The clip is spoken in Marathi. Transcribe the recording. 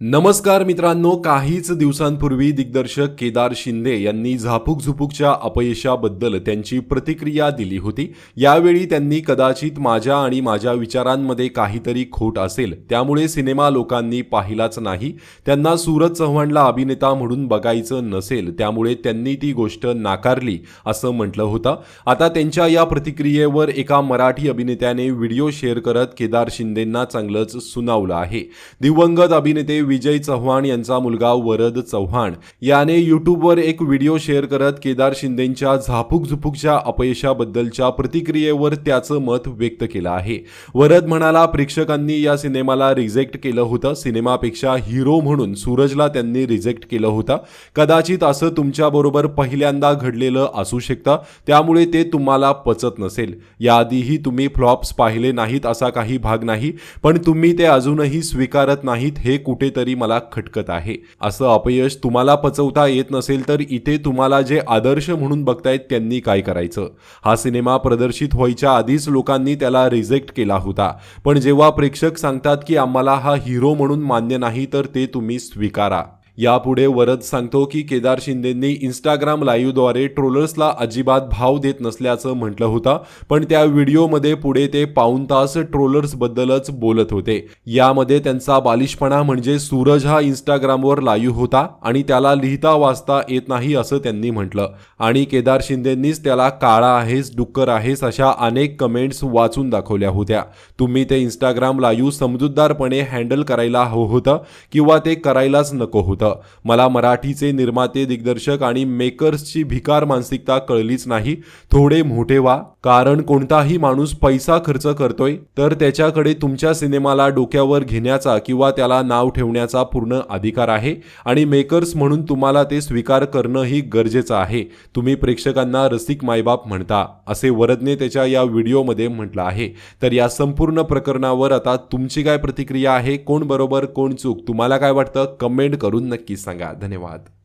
नमस्कार मित्रांनो काहीच दिवसांपूर्वी दिग्दर्शक केदार शिंदे यांनी झापूक झुपूकच्या अपयशाबद्दल त्यांची प्रतिक्रिया दिली होती. यावेळी त्यांनी कदाचित माझ्या आणि माझ्या विचारांमध्ये काहीतरी खोट असेल त्यामुळे सिनेमा लोकांनी पाहिलाच नाही. त्यांना सूरज चव्हाणला अभिनेता म्हणून बघायचं नसेल त्यामुळे त्यांनी ती गोष्ट नाकारली असं म्हटलं होतं. आता त्यांच्या या प्रतिक्रियेवर एका मराठी अभिनेत्याने व्हिडिओ शेअर करत केदार शिंदेंना चांगलंच सुनावलं आहे. दिवंगत अभिनेते विजय चव्हाण यांचा मुलगा वरद चव्हाण. याने यूट्यूबवर एक व्हिडिओ शेअर करत केदार शिंदेंच्या झापूक झुपूकच्या अपयशाबद्दलच्या प्रतिक्रियेवर त्याचं मत व्यक्त केलं आहे. वरद म्हणाला प्रेक्षकांनी या सिनेमाला रिजेक्ट केलं होतं. सिनेमापेक्षा हिरो म्हणून सूरजला त्यांनी रिजेक्ट केलं होतं. कदाचित असं तुमच्याबरोबर पहिल्यांदा घडलेलं असू शकतं. त्यामुळे ते तुम्हाला पचत नसेल. याआधीही तुम्ही फ्लॉप्स पाहिले नाहीत असा काही भाग नाही. पण तुम्ही ते अजूनही स्वीकारत नाहीत हे कुठे कुठेतरी मला खटकत आहे. असं अपयश तुम्हाला पचवता येत नसेल तर इथे तुम्हाला जे आदर्श म्हणून बघतायत त्यांनी काय करायचं? हा सिनेमा प्रदर्शित व्हायच्या आधीच लोकांनी त्याला रिजेक्ट केला होता. पण जेव्हा प्रेक्षक सांगतात की आम्हाला हा हिरो म्हणून मान्य नाही तर ते तुम्ही स्वीकारा. यापुढे वरद सांगतो की केदार शिंदेंनी इंस्टाग्राम लाईव्हद्वारे ट्रोलर्सला अजिबात भाव देत नसल्याचं म्हटलं होतं पण त्या व्हिडिओमध्ये पुढे ते पाऊन तास ट्रोलर्सबद्दलच बोलत होते. यामध्ये त्यांचा बालिशपणा म्हणजे सूरज हा इंस्टाग्रामवर लाईव्ह होता आणि त्याला लिहिता वाचता येत नाही असं त्यांनी म्हटलं. आणि केदार शिंदेंनीच त्याला काळा आहेस डुक्कर आहेस अशा अनेक कमेंट्स वाचून दाखवल्या होत्या. तुम्ही ते इंस्टाग्राम लाईव्ह समजूतदारपणे हँडल करायला हवं होतं किंवा ते करायलाच नको होतं. मला मराठीचे निर्माते दिग्दर्शक आणि मेकर्सची भिकार मानसिकता कळलीच नाही. थोडे मोठे व्हा. कारण कोणताही माणूस पैसा खर्च करतोय तर त्याच्याकडे तुमच्या सिनेमाला डोक्यावर घेण्याचा किंवा त्याला नाव ठेवण्याचा पूर्ण अधिकार आहे आणि मेकर्स म्हणून तुम्हाला ते स्वीकार करणंही गरजेचं आहे. तुम्ही प्रेक्षकांना रसिक मायबाप म्हणता असे वरदने त्याच्या या व्हिडिओमध्ये म्हटलं आहे. तर या संपूर्ण प्रकरणावर आता तुमची काय प्रतिक्रिया आहे कोण बरोबर कोण चूक तुम्हाला काय वाटतं? कमेंट करून नक्कीच सांगा. धन्यवाद.